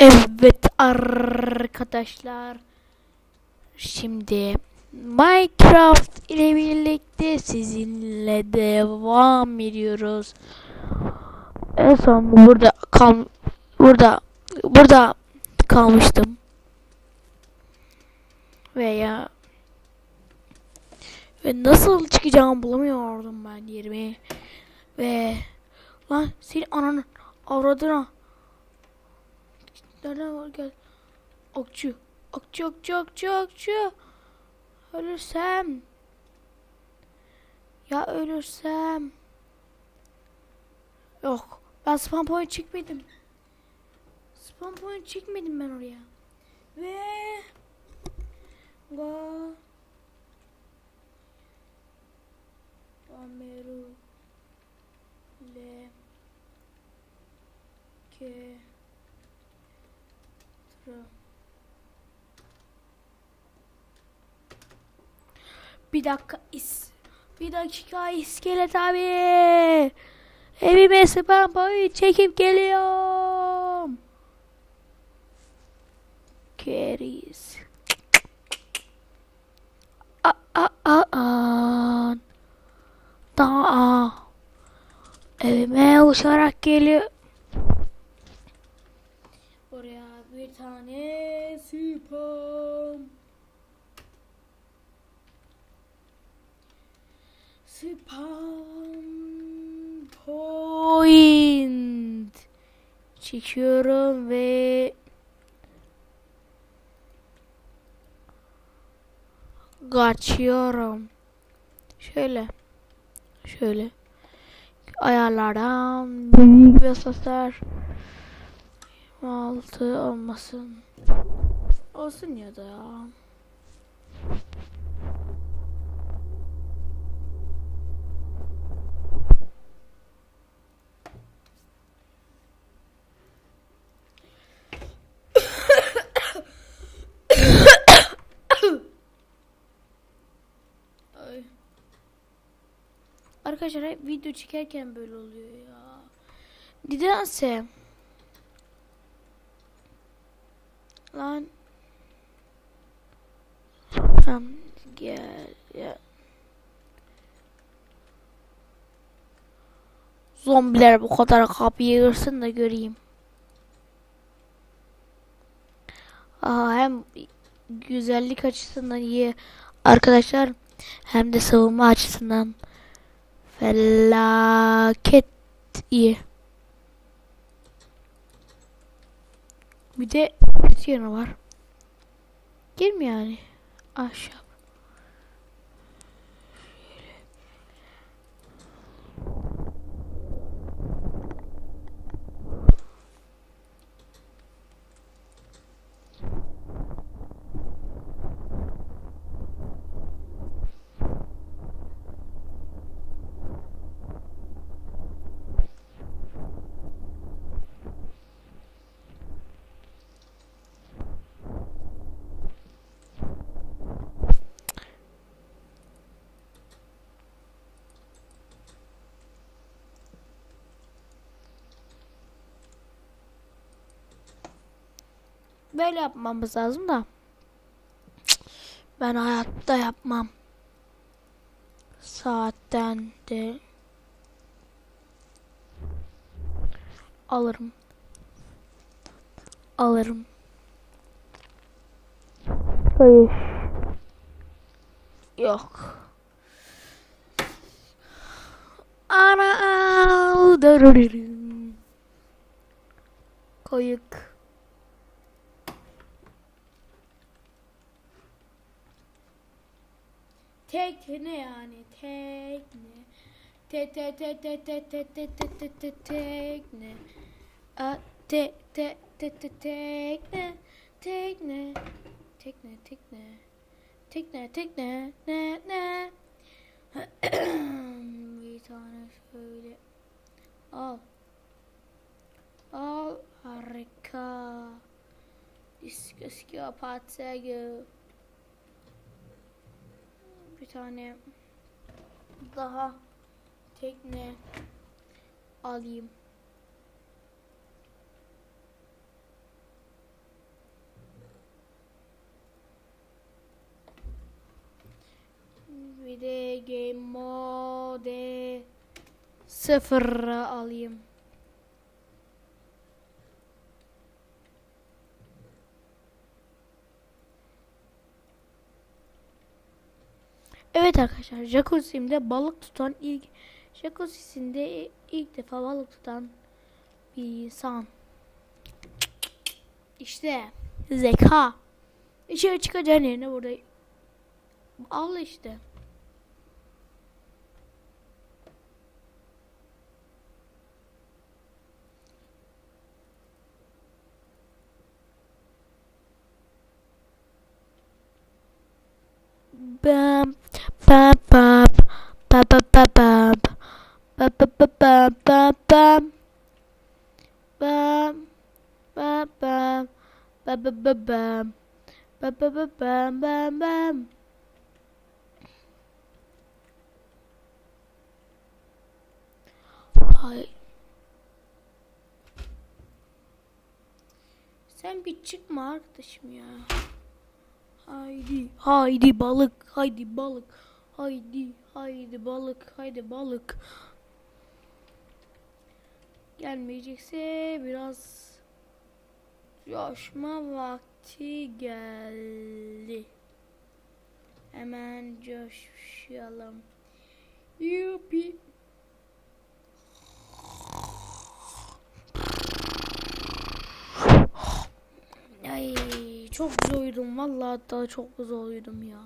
Evet arkadaşlar. Şimdi Minecraft ile birlikte sizinle devam ediyoruz. En son burada kal burada burada kalmıştım. Veya ve nasıl çıkacağımı bulamıyordum ben yerimi. Ve lan senin ananın avradına Nereden var gel. Okçu. Okçu okçu okçu okçu. Ölürsem. Ya ölürsem. Yok. Ben spam point çekmedim. Spam point çekmedim ben oraya. Ve Ga Gameru Le Ke Bir dakika is bir dakika iskelet abi. Evime spam point çekip geliyorum. Keris. A a a a. Daha. Evime uçarak geliyor. Oraya bir tane spam. Spam point. Çekiyorum ve kaçıyorum. Şöyle. Şöyle. Ayarlardan büyük ve sesler altı olmasın. Olsun ya da ya. Ay. Arkadaşlar hep video çekerken böyle oluyor ya. Nedense. Lan. Tamam gel ya. Zombiler bu kadar kapıyı kırsın da göreyim. Aha hem güzellik açısından iyi arkadaşlar hem de savunma açısından felaket iyi. Bir de kötü yanı var. Girmiyor yani. Aşağı. Böyle yapmamız lazım da. Ben hayatta yapmam. Saatten de alırım. Alırım. Hayır. Yok. Ana. Koyuk. Tekne yani tekne. Te te te te te te te te te te tekne. A te te te te tekne. Tekne. Tekne tekne. Tekne tekne ne ne. Bir tane şöyle. Al. Al harika. Disco skopatego bir bir tane daha tekne alayım. Bir de game mode sıfıra alayım. Evet arkadaşlar jacuzzi'mde balık tutan ilk jacuzzi'sinde ilk defa balık tutan bir insan. İşte zeka. Dışarı çıkacağın yerine burada al işte. Bam Bam bam bam bam. Bam bam bam bam bam bam. Hayır. Sen bir çıkma arkadaşım ya. Haydi, haydi balık, haydi balık. Haydi, haydi balık, haydi balık. Gelmeyecekse biraz coşma vakti geldi. Hemen coşalım. Yupi. Ay çok güzel uyudum. Vallahi hatta çok uyudum ya.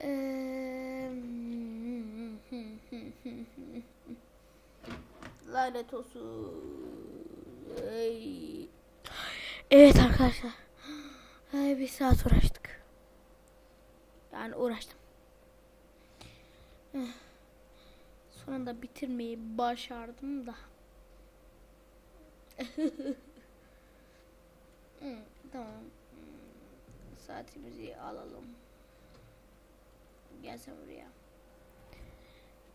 Eee, Lanet olsun. Evet arkadaşlar. Ay, bir saat uğraştık. Yani uğraştım. Eh. Sonunda bitirmeyi başardım da. Hmm, tamam. Saatimizi alalım. Gelsen buraya.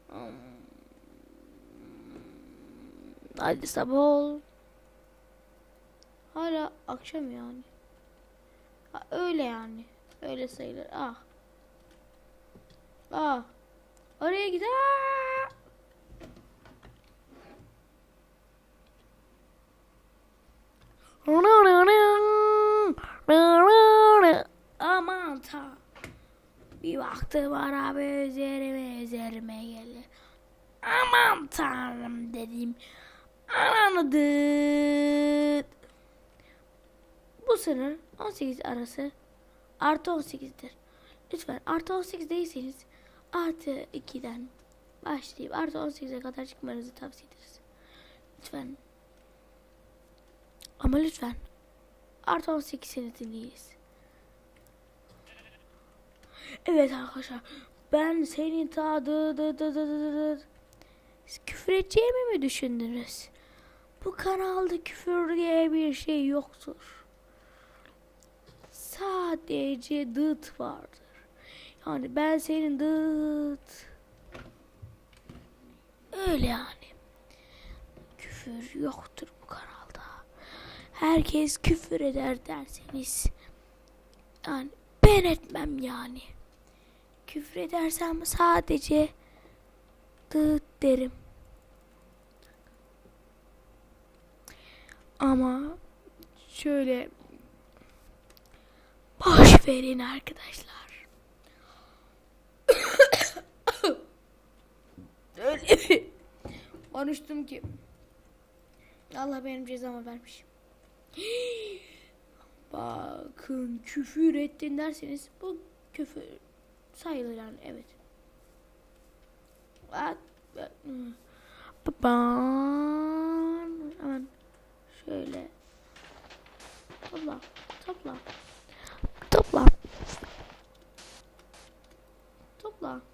Hmm. Hadi sabah ol. Hala akşam yani. Ha, öyle yani. Öyle sayılır. Ah. Ah. Oraya git. Ah! Aman ta. Bir baktım araba üzerime üzerime gelir. Aman tanrım dedim. Anladık. Bu sınır 18 arası artı 18'dir. Lütfen artı 18 değilseniz artı 2'den başlayıp artı 18'e kadar çıkmanızı tavsiye ederiz. Lütfen. Ama lütfen. Artı 18 seni dinleyiz. Evet arkadaşlar. Ben senin ta dı dı dı dı dı dı. Küfür edeceğimi mi düşündünüz? Bu kanalda küfür diye bir şey yoktur. Sadece dıt vardır. Yani ben senin dıt. Öyle yani. Küfür yoktur bu kanalda. Herkes küfür eder derseniz. Yani ben etmem yani. Küfür edersem sadece dıt derim. Ama şöyle boş verin arkadaşlar. Öyle bir konuştum ki Allah benim cezamı vermiş. Bakın küfür ettin derseniz bu küfür sayılır yani evet. Baban hemen şöyle topla topla blah.